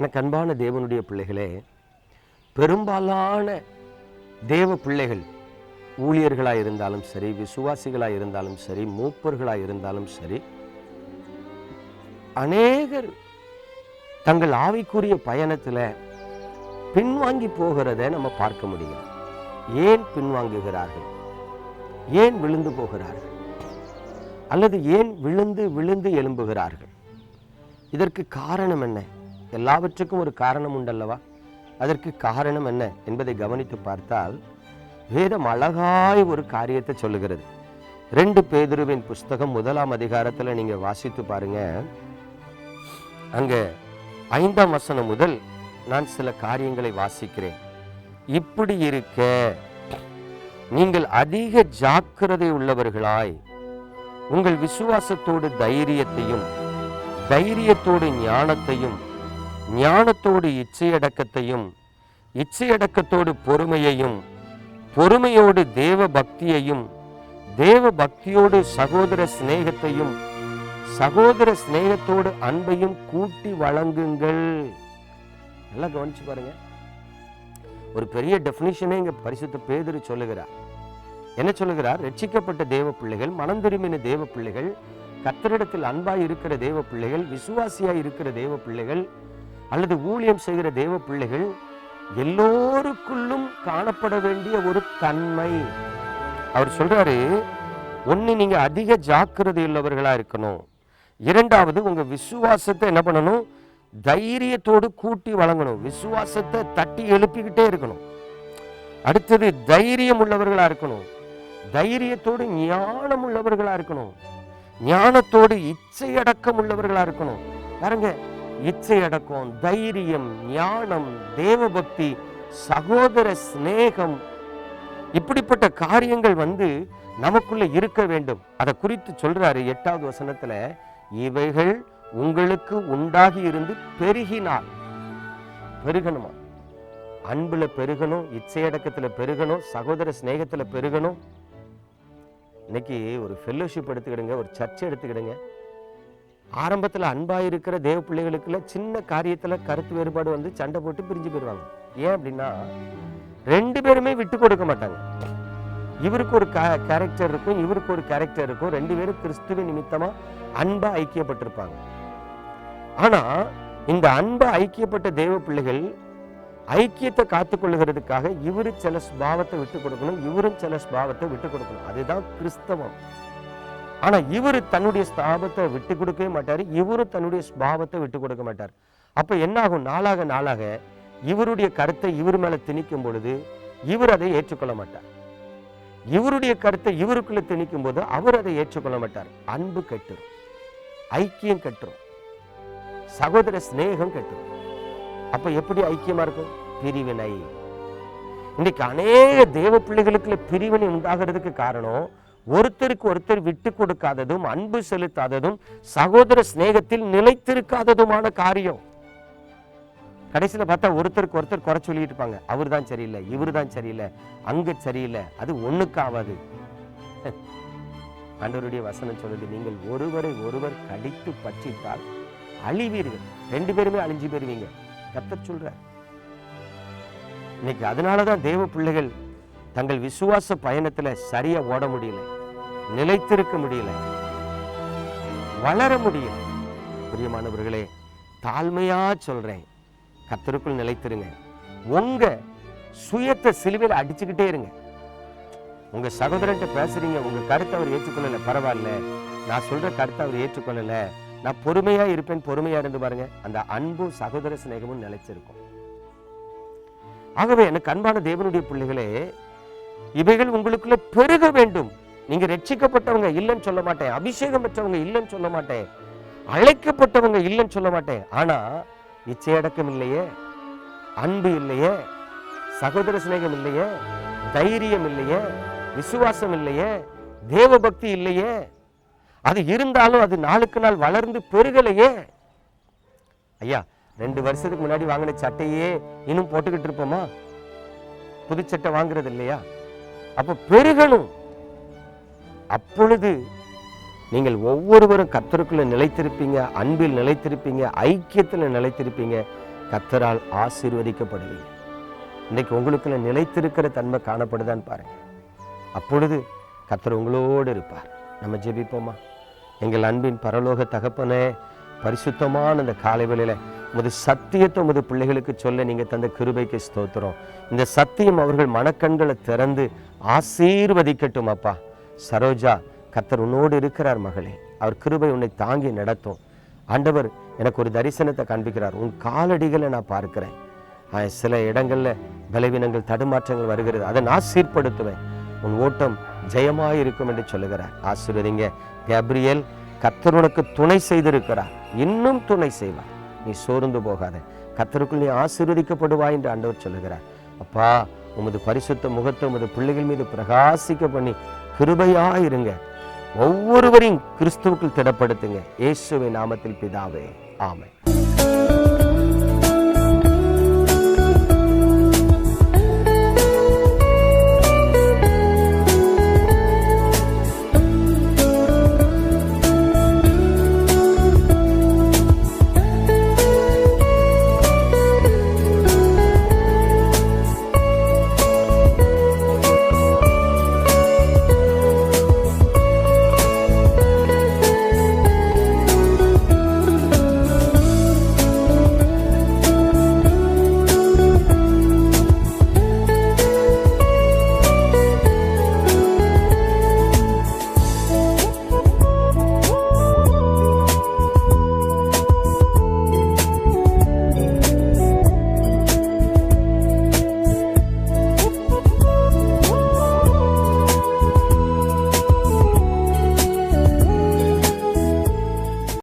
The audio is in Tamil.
எனக்கு அன்பான தேவனுடைய பிள்ளைகளே பெரும்பாலான தேவ பிள்ளைகள் ஊழியர்களாக இருந்தாலும் சரி விசுவாசிகளாக இருந்தாலும் சரி மூப்பர்களாக இருந்தாலும் சரி அநேகர் தங்கள் ஆவிக்குரிய பயணத்தில் பின்வாங்கி போகிறத நம்ம பார்க்க முடியும். ஏன் பின்வாங்குகிறார்கள்? ஏன் விழுந்து போகிறார்கள்? அல்லது ஏன் விழுந்து விழுந்து எழும்புகிறார்கள்? இதற்கு காரணம் என்ன? எல்லாவற்றுக்கும் ஒரு காரணம் உண்டல்லவா? அதற்கு காரணம் என்ன என்பதை கவனித்து பார்த்தால் வேதம் அழகாய் ஒரு காரியத்தை சொல்லுகிறது. ரெண்டு பேதுருவின் புஸ்தகம் முதலாம் அதிகாரத்தில் நீங்க வாசித்து பாருங்க. அங்க ஐந்தாம் வசனம் முதல் நான் சில காரியங்களை வாசிக்கிறேன். இப்படி இருக்க நீங்கள் அதிக ஜாக்கிரதை உள்ளவர்களாய் உங்கள் விசுவாசத்தோடு தைரியத்தையும் தைரியத்தோடு ஞானத்தையும் ஞானத்தோடு இச்சையடக்கத்தையும் இச்சையடக்கத்தோடு பொறுமையையும் பொறுமையோடு தேவ பக்தியையும் தேவ பக்தியோடு சகோதர சிநேகத்தையும் சகோதர சிநேகத்தோடு அன்பையும் கூட்டி வழங்குங்கள். நல்லா கவனிச்சு பாருங்க. ஒரு பெரிய டெஃபினிஷனே இங்கே பரிசுத்த பேதுரு சொல்லுகிறார். என்ன சொல்லுகிறார்? ரட்சிக்கப்பட்ட தேவ பிள்ளைகள் மனம் திரும்பின தேவ பிள்ளைகள் கத்தரிடத்தில் அன்பாய் இருக்கிற தேவ பிள்ளைகள் விசுவாசியாய் இருக்கிற தேவ பிள்ளைகள் அல்லது ஊழியம் செய்கிற தேவ பிள்ளைகள் எல்லோருக்குள்ளும் காணப்பட வேண்டிய ஒரு தன்மை. அவர் சொல்றாரு ஒன்று நீங்க அதிக ஜாக்கிரதை உள்ளவர்களா இருக்கணும். இரண்டாவது உங்க விசுவாசத்தை என்ன பண்ணணும்? தைரியத்தோடு கூட்டி வழங்கணும். விசுவாசத்தை தட்டி எழுப்பிக்கிட்டே இருக்கணும். அடுத்தது தைரியம் உள்ளவர்களா இருக்கணும். தைரியத்தோடு ஞானம் உள்ளவர்களா இருக்கணும். ஞானத்தோடு இச்சையடக்கம் உள்ளவர்களா இருக்கணும். பாருங்க இச்சை அடக்கம் தைரியம் ஞானம் தேவபக்தி சகோதர சிநேகம். இப்படிப்பட்ட காரியங்கள் வந்து நமக்குள்ள இருக்க வேண்டும். அதை குறித்து சொல்றாரு எட்டாவது வசனத்துல இவைகள் உங்களுக்கு உண்டாகி இருந்து பெருகினால். பெருகணுமா? அன்புல பெருகணும் இச்சையடக்கத்துல பெருகணும் சகோதர சிநேகத்துல பெருகணும். இன்னைக்கு ஒரு ஃபெல்லோஷிப் எடுத்துக்கிடுங்க ஒரு சர்ச்சை எடுத்துக்கிடுங்க. ஆரம்பத்துல அன்பா இருக்கிற தேவ பிள்ளைகளுக்குள்ள சின்ன காரியத்துல கருத்து வேறுபாடு வந்து சண்டை போட்டு பிரிஞ்சு போயிடுவாங்க. ஏன் அப்படின்னா ரெண்டு பேருமே விட்டு கொடுக்க மாட்டாங்க. இவருக்கு ஒரு கேரக்டர் இருக்கும் இவருக்கு ஒரு கேரக்டர் இருக்கும். ரெண்டு பேரும் கிறிஸ்துவ நிமித்தமா அன்பா ஐக்கியப்பட்டிருப்பாங்க. ஆனா இந்த அன்பா ஐக்கியப்பட்ட தேவ பிள்ளைகள் ஐக்கியத்தை காத்துக்கொள்ளுகிறதுக்காக இவரு சில ஸ்பாவத்தை விட்டு கொடுக்கணும் இவரும் சில ஸ்பாவத்தை விட்டு கொடுக்கணும். அதுதான் கிறிஸ்தவம். ஆனா இவரு தன்னுடைய ஸ்தாபத்தை விட்டு கொடுக்கவே மாட்டார். இவரும் தன்னுடைய ஸ்பாவத்தை விட்டு கொடுக்க மாட்டார். அப்ப என்ன ஆகும் நாளாக நாளாக இவருடைய கருத்தை இவர் மேல திணிக்கும் பொழுது இவர் அதை ஏற்றுக்கொள்ள மாட்டார். இவருடைய கருத்தை இவருக்குள்ள திணிக்கும் போது அவர் அதை ஏற்றுக்கொள்ள மாட்டார். அன்பு கெட்டுரும். ஐக்கியம் கெட்டுரும். சகோதர சிநேகம் கெட்டுரும். அப்ப எப்படி ஐக்கியமா இருக்கும்? பிரிவினை. இன்னைக்கு அநேக தேவ பிள்ளைகளுக்குள்ள பிரிவினை உண்டாகிறதுக்கு காரணம் ஒருத்தருக்கு ஒருத்தர் விட்டு கொடுக்காததும் அன்பு செலுத்தாததும் சகோதர சிநேகத்தில் நிலைத்திருக்காததுமான காரியம். கடைசியில் பார்த்தா ஒருத்தருக்கு ஒருத்தர் குறை சொல்லிட்டு இருப்பாங்க. அவர் தான் சரியில்லை இவர் தான் சரியில்லை அங்க சரியில்லை அது ஒண்ணுக்காவாது ஆண்டவருடைய வசனம் சொல்லுது நீங்கள் ஒருவரை ஒருவர் கடித்து பற்றித்தால் அழிவீர்கள். ரெண்டு பேருமே அழிஞ்சு போயிருவீங்க. கத்த சொல்ற இன்னைக்கு அதனாலதான் தேவ பிள்ளைகள் தங்கள் விசுவாச பயணத்துல சரியா ஓட முடியல. நிலைத்திருக்க முடியல. வளர முடியல. பிரியமானவர்களே தாழ்மையா சொல்றேன். கத்தருக்குள் நிலைத்திருங்க. உங்க சுயத்தை சிலுவையில் அடிச்சுக்கிட்டே இருங்க. உங்க சகோதரன்ட்ட பேசுறீங்க உங்க கருத்தை அவர் ஏற்றுக்கொள்ளல பரவாயில்ல. நான் சொல்ற கருத்தை அவர் ஏற்றுக்கொள்ளல. நான் பொறுமையா இருப்பேன் பொறுமையா இருந்து பாருங்க. அந்த அன்பும் சகோதர சிநேகமும் நிலைச்சிருக்கும் ஆகவே எனக்கு அன்பான தேவனுடைய பிள்ளைகளே இவைகள் உங்களுக்குள்ள பெருக வேண்டும். நீங்க ரட்சிக்கப்பட்டவங்க இல்லைன்னு சொல்ல மாட்டேன். அபிஷேகம் பெற்றவங்க இல்லைன்னு சொல்ல மாட்டேன். அழைக்கப்பட்டவங்க இல்லைன்னு சொல்ல மாட்டேன். ஆனா இச்சையடக்கம் இல்லையே. அன்பு இல்லையே. சகோதர சிநேகம் இல்லையே. தைரியம் இல்லையே. விசுவாசம் இல்லையே. தேவ பக்தி இல்லையே. அது இருந்தாலும் அது நாளுக்கு நாள் வளர்ந்து பெருகலையே. ஐயா ரெண்டு வருஷத்துக்கு முன்னாடி வாங்கின சட்டையே இன்னும் போட்டுக்கிட்டு இருப்போமா? புது சட்டை வாங்குறது இல்லையா? அப்ப பெருகணும். அப்பொழுது நீங்கள் ஒவ்வொருவரும் கத்தருக்குள்ள நிலைத்திருப்பீங்க அன்பில் நிலைத்திருப்பீங்க ஐக்கியத்தில் நிலைத்திருப்பீங்க. கத்தரால் ஆசீர்வதிக்கப்படுவீங்க. இன்னைக்கு உங்களுக்குள்ள நிலைத்திருக்கிற தன்மை காணப்படுதான்னு பாருங்க. அப்பொழுது கத்தர் உங்களோடு இருப்பார். நம்ம ஜெபிப்போமா? எங்கள் அன்பின் பரலோக தகப்பனே பரிசுத்தமான அந்த காலை வேளையில உமது சத்தியத்தை உமது பிள்ளைகளுக்கு சொல்ல நீங்க தந்த கிருபைக்கு ஸ்தோத்திரம். இந்த சத்தியம் அவர்கள் மனக்கண்களை திறந்து ஆசீர்வதிக்கட்டும் அப்பா. சரோஜா கத்தர் உன்னோடு இருக்கிறார் மகளே. அவர் கிருபை உன்னை தாங்கி நடத்தும். ஆண்டவர் எனக்கு ஒரு தரிசனத்தை காண்பிக்கிறார். உன் காலடிகளை நான் பார்க்கிறேன். ஆஹ் சில இடங்கள்ல பலவீனங்கள் தடுமாற்றங்கள் வருகிறது. அதை நான் சீர்படுத்துவேன். உன் ஓட்டம் ஜெயமாக இருக்கும் என்று சொல்லுகிறார். ஆசீர்வதிங்க. கேப்ரியல் கத்தர் உனக்கு துணை செய்திருக்கிறார். இன்னும் துணை செய்வார். நீ சோர்ந்து போகாத. கத்தருக்குள் நீ ஆசீர்வதிக்கப்படுவாய் என்று ஆண்டவர் சொல்லுகிறார். அப்பா உமது பரிசுத்த முகத்தை உமது பிள்ளைகள் மீது பிரகாசிக்க பண்ணி கிருபையா இருங்க. ஒவ்வொருவரையும் கிறிஸ்துவுக்குள் திடப்படுத்துங்க. இயேசுவை நாமத்தில் பிதாவே. ஆமை